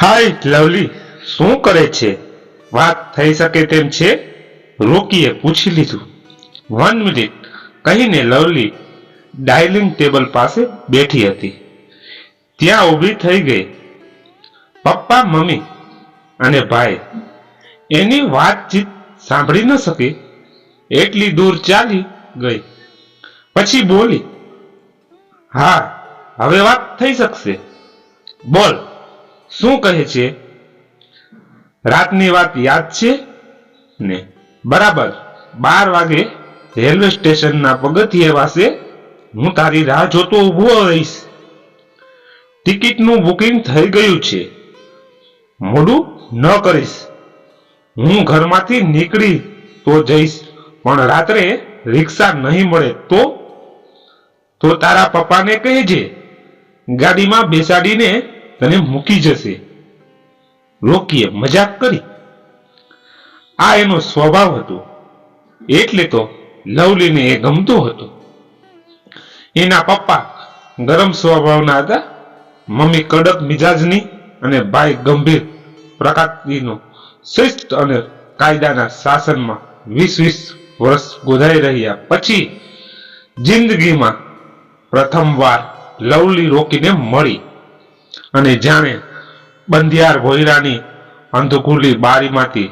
હાય, lovely, શું કરે છે? વાત થઈ શકે તેમ છે? રોકીએ, પૂછી લીધું. વન મિનિટ કહીને લવલી ડાઇનિંગ ટેબલ પાસે બેઠી હતી. ત્યાં ઊભી થઈ ગઈ. પપ્પા, મમ્મી અને ભાઈ, એની વાતચીત સાંભળી ન શકી. એટલી દૂર ચાલી ગઈ. પછી બોલી, હા, હવે વાત થઈ શકશે. બોલ. શું કહે છે? રાતની વાત યાદ છે? ને. બરાબર. બાર વાગે રેલવે સ્ટેશનના પગથિયે પાસે હું તારી રાહ જોતો ઊભો રહીશ. ટિકિટનું બુકિંગ થઈ ગયું છે. મોડું ન કરીશ. હું ઘરમાંથી નીકળી તો જઈશ, પણ રાત્રે રિક્ષા નહીં મળે તો? તો તારા પપ્પાને કહેજે. ગાડીમાં બેસાડીને તને મૂકી જશે. રોકીએ મજાક કરી. આ એનો સ્વભાવ હતો. એટલે તો લવલીને એ ગમતો હતો. એના પપ્પા ગરમ સ્વભાવના હતા. મમ્મી કડક મિજાજની અને ભાઈ ગંભીર પ્રકૃતિનો શિસ્ત અને કાયદાના શાસનમાં વીસ વીસ વર્ષ ગોધાઈ રહ્યા. પછી જિંદગીમાં પ્રથમવાર લવલી રોકીને મળી. અને જાણે બંધિયાર ભોયરાની અંધકુલી બારીમાંથી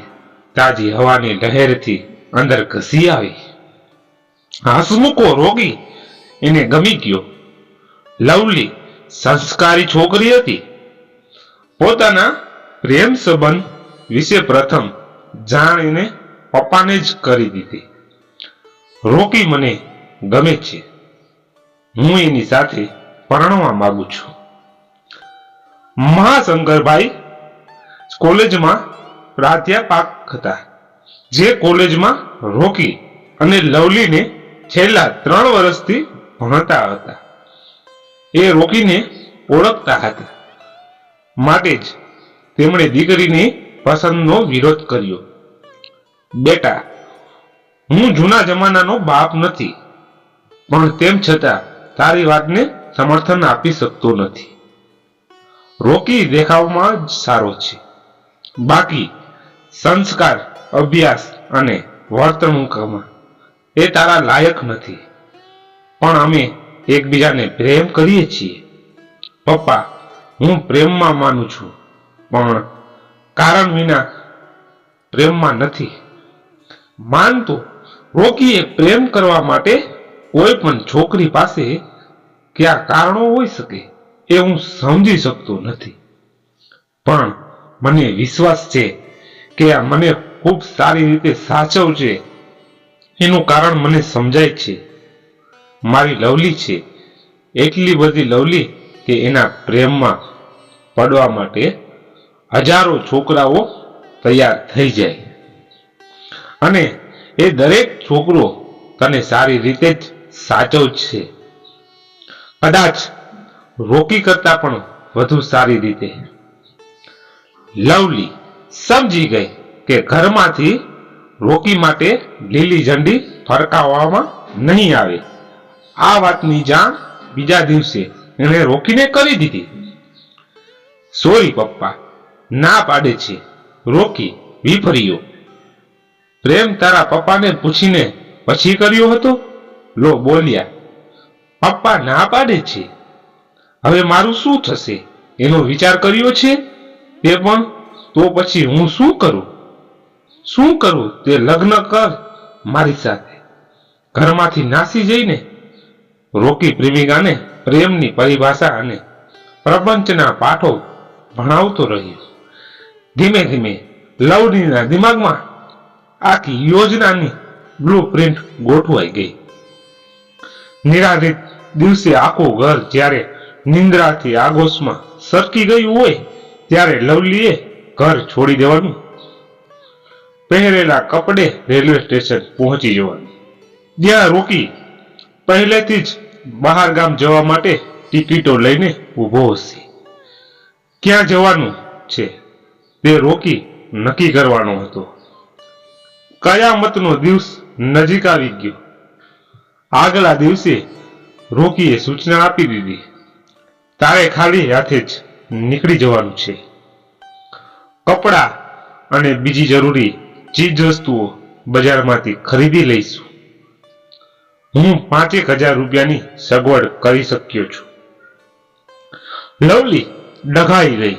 તાજી હવાની લહેરથી અંદર ઘસી આવી. હસમુખો રોગી. એને ગમી ગયો. લવલી સંસ્કારી છોકરી હતી. પોતાના પ્રેમ સંબંધ વિશે પ્રથમ જાણીને પપ્પાને જ કરી દીધી. રોકી મને ગમે છે. હું એની સાથે પરણવા માંગુ છું. મહાશંકરભાઈ કોલેજમાં પ્રાધ્યાપક હતા. જે કોલેજમાં રોકી અને લવલીને છેલ્લા ત્રણ વર્ષથી ભણતા હતા. એ રોકીને ઓળખતા હતા. માટે જ તેમણે દીકરીની પસંદનો વિરોધ કર્યો. બેટા, હું જૂના જમાનાનો બાપ નથી, પણ તેમ છતાં તારી વાતને સમર્થન આપી શકતો નથી. રોકી દેખાવમાં જ સારો છે. બાકી સંસ્કાર, અભ્યાસ અને વર્તણૂકમાં એ તારા લાયક નથી. પણ અમે એકબીજાને પ્રેમ કરીએ છીએ. પપ્પા, હું પ્રેમમાં માનું છું, પણ કારણ વિના પ્રેમમાં નથી. માનતો રોકીએ પ્રેમ કરવા માટે કોઈ પણ છોકરી પાસે કયા કારણો હોઈ શકે? એ હું સમજી શકતો નથી. પણ મને વિશ્વાસ છે કે આ મને ખૂબ સારી રીતે સાચવશે એનું કારણ મને સમજાય છે. મારી લવલી છે. એટલી બધી લવલી કે એના પ્રેમમાં પડવા માટે હજારો છોકરાઓ તૈયાર થઈ જાય. અને એ દરેક છોકરો તને સારી રીતે જ સાચવશે. કદાચ રોકી કરતા પણ વધુ સારી રીતે. લવલી સમજી ગઈ કે ઘરમાંથી રોકી માટે લીલી ઝંડી ફરકાવવામાં નહીં આવે. આ વાતની જાણ બીજા દિવસે એણે રોકીને કરી દીધી. સોરી, પપ્પા, ના પાડે છે. રોકી વિફર્યો પ્રેમ તારા પપ્પાને પૂછીને પછી કર્યો હતો? લો, બોલ્યા. પપ્પા ના પાડે છે? હવે મારું શું થશે? એનો વિચાર કર્યો છે? તે પણ તો પછી હું શું કરું? શું કરું? તે લગ્ન કર મારી સાથે. ઘરમાંથી નાસી જઈને રોકી પ્રેમિકાને પ્રેમની પરિભાષા અને પ્રપંચના પાઠો ભણાવતો રહ્યો. ધીમે ધીમે લવડીના દિમાગમાં આખી યોજનાની બ્લુ પ્રિન્ટ ગોઠવાઈ ગઈ. નિરાધિત દિવસે આખું ઘર જ્યારે નિંદ્રાથી આગોશમાં સરકી ગયું હોય, ત્યારે લવલીએ ઘર છોડી દેવાનું. પહેરેલા કપડે રેલવે સ્ટેશન પહોંચી જવાનું. જ્યાં રોકી પહેલેથી જ બહાર ગામ જવા માટે ટિકિટો લઈને ઊભો હશે. ક્યાં જવાનું છે? તે રોકી નક્કી કરવાનો હતો. કયામતનો દિવસ નજીક આવી ગયો. આગલા દિવસે રોકીએ સૂચના આપી દીધી. તારે ખાલી હાથે જ નીકળી જવાનું છે. કપડાં અને બીજી જરૂરી ચીજ વસ્તુઓ બજારમાંથી ખરીદી લઈશું. હું પાંચેક હજાર રૂપિયાની સગવડ કરી શક્યો છું. લવલી ડઘાઈ ગઈ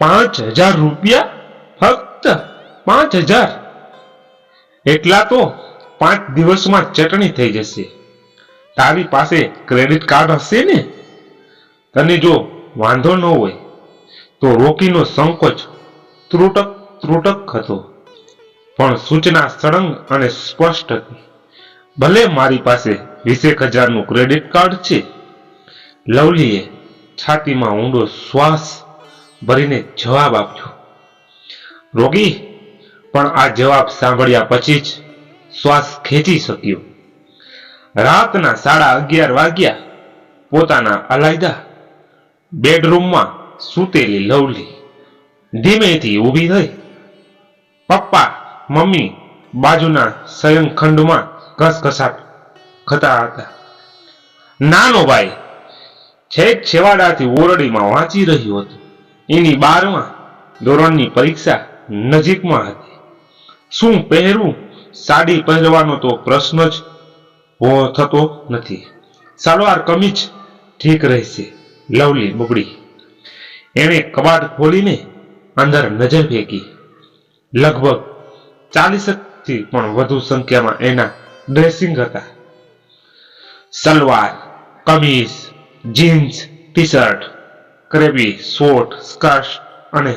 પાંચ હજાર રૂપિયા? ફક્ત પાંચ હજાર? એટલા તો પાંચ દિવસમાં ચટણી થઈ જશે. તારી પાસે ક્રેડિટ કાર્ડ હશે ને? તને જો વાંધો ન હોય, તો રોકીનો સંકોચ ત્રુટક ત્રુટક હતો. પણ સૂચના સળંગ અને સ્પષ્ટ હતી. ભલે મારી પાસે વીસેક હજારનું ક્રેડિટ કાર્ડ છે, લવલીએ છાતીમાં ઊંડો શ્વાસ ભરીને જવાબ આપ્યો. રોગી, પણ આ જવાબ સાંભળ્યા પછી જ શ્વાસ ખેંચી શક્યો. રાતના સાડા અગિયાર વાગ્યા પોતાના અલાયદા બેડરૂમમાં સૂતેલી લવલી. ધીમેથી ઊભી થઈ. પપ્પા, મમ્મી બાજુના શયનખંડમાં ઘસઘસાટ ખતા હતા. નાનો ભાઈ છેક છેવાડાથી ઓરડીમાં વાંચી રહ્યો હતો. એની બારમાં ધોરણની પરીક્ષા નજીકમાં હતી. શું પહેરવું સાડી પહેરવાનો તો પ્રશ્ન જ થતો નથી. સલવાર કમીજ ઠીક રહેશે. લવલી બુગડી એણે કબાટ ખોલીને અંદર નજર ફેંકી. લગભગ ચાલીસથી પણ વધુ સંખ્યામાં એના ડ્રેસિંગ હતા. Salwar, kameez, jeans T shirt ક્રેબી, short, skirt અને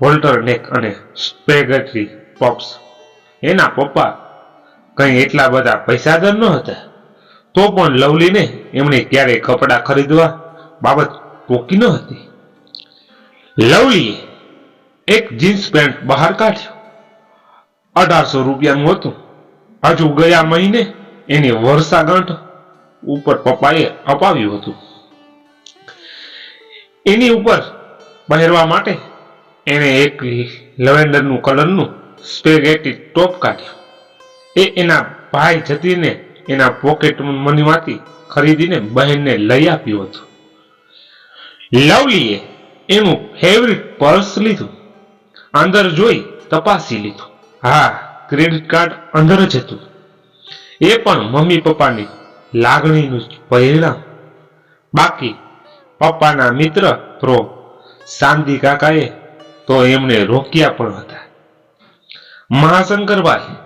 હોલ્ટર નેક અને સ્પેગેટી પોપ્સ. એના પપ્પા કંઈ એટલા બધા પૈસાદાર ન હતા. તો પણ લવલીને એમણે ક્યારેય કપડાં ખરીદવા બાબત ટોકી ન હતી. લવલીએ એક જીન્સ પેન્ટ બહાર કાઢ્યો. અઢારસો રૂપિયાનું હતું. હજુ ગયા મહિને એની વર્ષાગાંઠ ઉપર પપ્પાએ અપાવ્યું હતું. એની ઉપર પહેરવા માટે એણે એક લવેન્ડરનું કલરનું સ્પેગેટી ટોપ કાઢ્યું. એ એના ભાઈ જતીને એના પોકેટ મનીમાંથી ખરીદીને બહેનને લઈ આપ્યું હતું. લવલીએ એનું ફેવરિટ પર્સ લીધું. અંદર જોઈ તપાસી લીધું. હા ક્રેડિટ કાર્ડ અંદર જ હતું. એ પણ મમ્મી પપ્પાની લાગણીનું પરિણામ. બાકી પપ્પાના મિત્ર પ્રો શાંતિ કાકાએ તો એમને રોક્યા પણ હતા. મહાશંકરભાઈ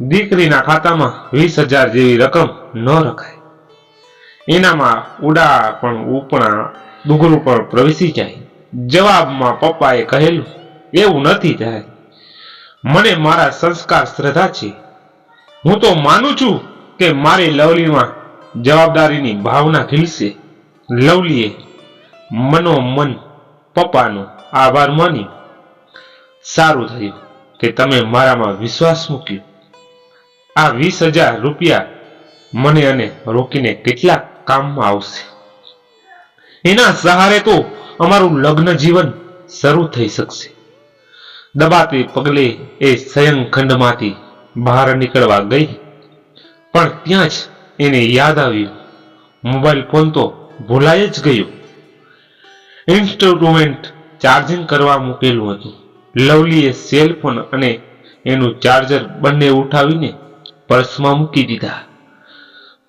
દીકરીના ખાતામાં વીસ હજાર જેવી રકમ ન રખાય એનામાં ઉડા પણ ઉપણા દુગરું પણ પ્રવેશી જાય. જવાબમાં પપ્પાએ કહેલું, એવું નથી થાય. મને મારા સંસ્કાર શ્રદ્ધા છે. હું તો માનું છું કે મારી લવલીમાં જવાબદારીની ભાવના ખીલશે. લવલીએ મનોમન પપ્પાનો આભાર માન્યો સારું થયું કે તમે મારામાં વિશ્વાસ મૂક્યો. આ વીસ હજાર રૂપિયા મને અને રોકીને કેટલા કામમાં આવશે. એના સહારે તો અમારું લગ્ન જીવન શરૂ થઈ શકશે. દબાતે પગલે એ શયનખંડમાંથી બહાર નીકળવા ગઈ. પણ ત્યાં જ એને યાદ આવ્યું. મોબાઈલ ફોન તો ભૂલાઈ જ ગયો. ઇન્સ્ટ્રુમેન્ટ ચાર્જિંગ કરવા મૂકેલું હતું. લવલીએ સેલ ફોન અને એનું ચાર્જર બંને ઉઠાવીને પર્સમાં મૂકી દીધા.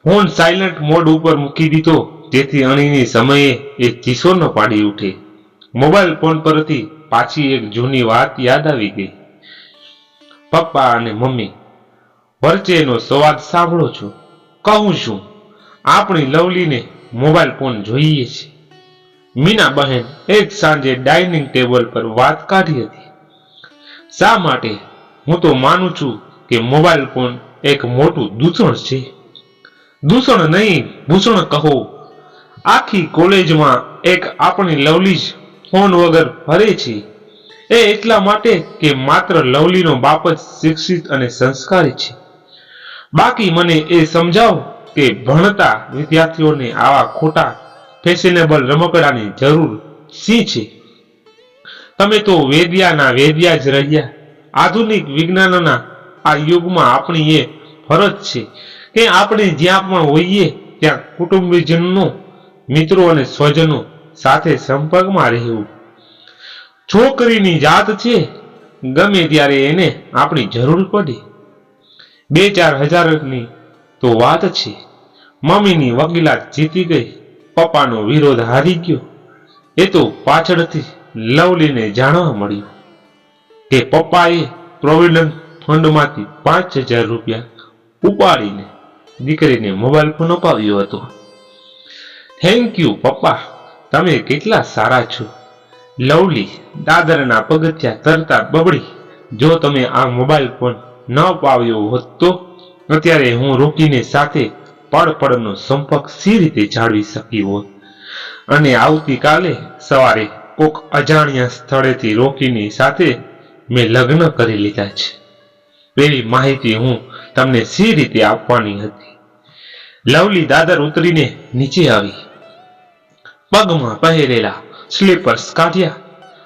ફોન સાયલન્ટ મોડ ઉપર મૂકી દીધો. જેથી અણીની સમયે એ ચીસો ન પાડી ઉઠે. મોબાઈલ ફોન પરથી પાછી એક જૂની વાત યાદ આવી ગઈ. પપ્પા અને મમ્મી વચ્ચેનો સંવાદ સાંભળો છો. કહું છું, આપણી લવલીને મોબાઈલ ફોન જોઈએ છે. મીના બહેન એક સાંજે ડાઇનિંગ ટેબલ પર વાત કાઢી હતી. શા માટે? હું તો માનું છું કે મોબાઈલ ફોન એક મોટું દૂષણ છે. દૂષણ નહીં, ભૂષણ કહો. આખી કોલેજમાં એક આપણી લવલી જ ફોન વગર ફરે છે. એ એટલા માટે કે માત્ર લવલીનો બાપ જ શિક્ષિત અને સંસ્કારી છે. બાકી મને એ સમજાવો કે ભણતા વિદ્યાર્થીઓને આવા ખોટા ફેશનેબલ રમકડાની જરૂર શી છે? તમે તો વેદ્યાના વેદ્યા જ રહ્યા. આધુનિક વિજ્ઞાનના આ યુગમાં આપણી એ ફરજ છે કે આપણે જ્યાં પણ હોઈએ ત્યાં કુટુંબીજનો મિત્રો અને સ્વજનો સાથે સંપર્કમાં રહેવું. છોકરીની જાત છે, ગમે ત્યારે એને આપણી જરૂર પડે. બે ચાર હજારની તો વાત છે. મમ્મીની વકીલાત જીતી ગઈ, પપ્પાનો વિરોધ હારી ગયો. એ તો પાછળથી લવલીને જાણવા મળ્યું કે પપ્પાએ પ્રોવિડન્ટ ફંડમાંથી પાંચ હજાર રૂપિયા ઉપાડીને દીકરીને મોબાઈલ ફોન અપાવ્યો હતો. થેન્ક યુ પપ્પા. તમે કેટલા સારા છો. લવલી, દાદરના પગથિયા તરતા બબડી. જો તમે આ મોબાઈલ ફોન ન પાવ્યો હોત તો અત્યારે હું રોકીને સાથે પળ પળનો સંપર્ક સી રીતે જાળવી શકી હોત. અને આવતીકાલે સવારે કોક અજાણ્યા સ્થળેથી રોકીની સાથે મેં લગ્ન કરી લીધા છે. એવી માહિતી હું તમને સી રીતે આપવાની હતી. લવલી, દાદર ઉતરીને નીચે આવી. પગમાં પહેરેલા સ્લીપર્સ કાઢ્યા.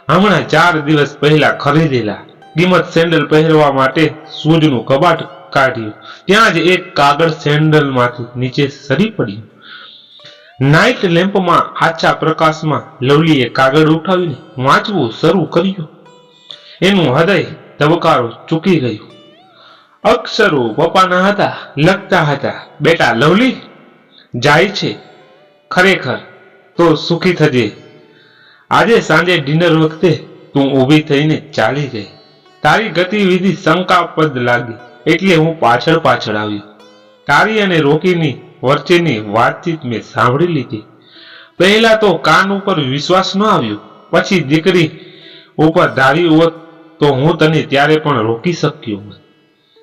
હમણાં ચાર દિવસ પહેલા ખરીદેલા કિંમત સેન્ડલ પહેરવા માટે શૂઝનું કબાટ કાઢ્યું. ત્યાં જ એક કાગળ સેન્ડલમાંથી નીચે સરી પડ્યું. નાઇટ લેમ્પમાં આછા પ્રકાશમાં લવલીએ કાગળ ઉઠાવીને વાંચવું શરૂ કર્યું. એનું હૃદય ધબકારો ચૂકી ગયું. અક્ષરો પપ્પાના હતા, લખતા હતા, બેટા લવલી, જાય છે. ખરેખર તો સુખી થજે. આજે સાંજે ડિનર વખતે તું ઊભી થઈને ચાલી ગઈ તારી ગતિવિધિ શંકાપદ લાગી, એટલે હું પાછળ પાછળ આવ્યો. તારી અને રોકીની વચ્ચેની વાતચીત મેં સાંભળી લીધી. પહેલા તો કાન ઉપર વિશ્વાસ ન આવ્યો, પછી દીકરી ઉપર ધારી હોત તો હું તને ત્યારે પણ રોકી શક્યો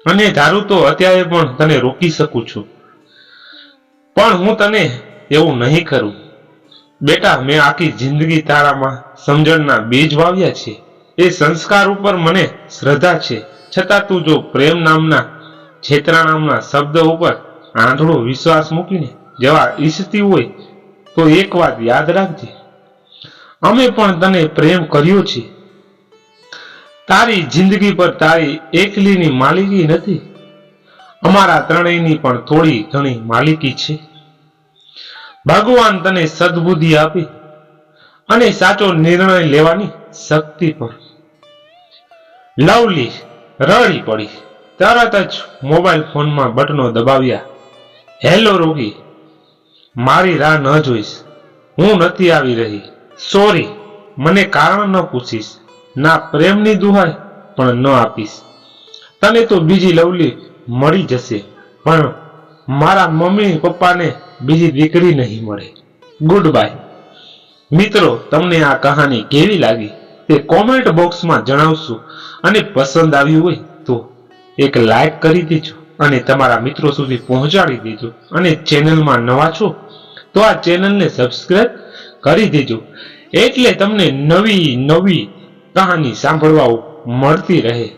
અને ધારું તો અત્યારે પણ તને રોકી શકું છું. પણ હું તને એવું નહીં કરું. બેટા, મેં આખી જિંદગી તારામાં સમજણના બીજ વાવ્યા છે. એ સંસ્કાર ઉપર મને શ્રદ્ધા છે. છતાં તું જો પ્રેમ નામના, છેતરા નામના શબ્દ ઉપર આંધળો વિશ્વાસ મૂકીને જવા ઈચ્છતી હોય, તો એક વાત યાદ રાખજે. અમે પણ તને પ્રેમ કર્યો છે. તારી જિંદગી પર તારી એકલીની માલિકી નથી. અમારા ત્રણેયની પણ થોડી ઘણી માલિકી છે. ભગવાન તને સદબુદ્ધિ આપી અને સાચો નિર્ણય લેવાની શક્તિ પર. લવલી રડી પડી. તરત જ મોબાઈલ ફોનમાં બટનો દબાવ્યા. હેલો રોગી, મારી રાહ ન જોઈશ. હું નથી આવી રહી. સોરી, મને કારણ ન પૂછીશ. ના પ્રેમની દુહાઈ પણ ન આપીશ. તને તો બીજી લવલી મળી જશે. પણ મારા મમ્મી પપ્પાને બીજી દીકરી નહીં મળે. ગુડ બાય મિત્રો, તમને આ કહાની કેવી લાગી તે કોમેન્ટ બોક્સમાં જણાવશો. અને પસંદ આવ્યું હોય તો એક લાઈક કરી દેજો અને તમારા મિત્રો સુધી પહોંચાડી દેજો. અને ચેનલમાં નવા છો, તો આ ચેનલને સબસ્ક્રાઇબ કરી દેજો. એટલે તમને નવી નવી કહાની સાંભળવા મળતી રહે.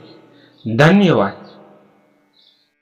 ધન્યવાદ.